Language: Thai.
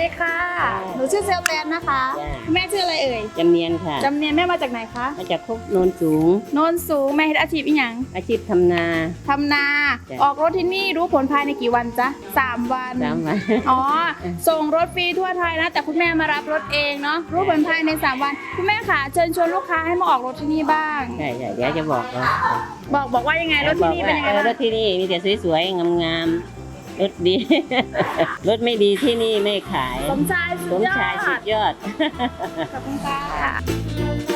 ดีค่ะ หนูชื่อเซลแตนนะคะจ้าคุณแม่ชื่ออะไรเอ่ยจำเนียนค่ะจำเนียนแม่มาจากไหนคะมาจากคุกโนนสูง โนนสูงแม่เฮ็ดอาชีพอีหยังอาชีพทำนา ทำนา จ้ะ ออกรถที่นี่รู้ผลภายในกี่วันจ๊ะสามวัน สามวัน อ๋อ ส่งรถฟรีทั่วไทยนะ แต่คุณแม่มารับรถเองเนาะ รู้ผลภายใน 3 วัน คุณแม่ค่ะ เชิญชวนลูกค้าให้มาออกรถที่นี่บ้าง ใช่ใช่เดี๋ยวจะบอกเราบอกบอกว่ายังไงรถที่นี่เป็นยังไงออบ้างรถที่นี่มีแต่สวยๆ งามๆ รถดี รถไม่ดีที่นี่ไม่ขาย สมชายสุสดมยอชายสุดดยอด ขอบคุณค่ะ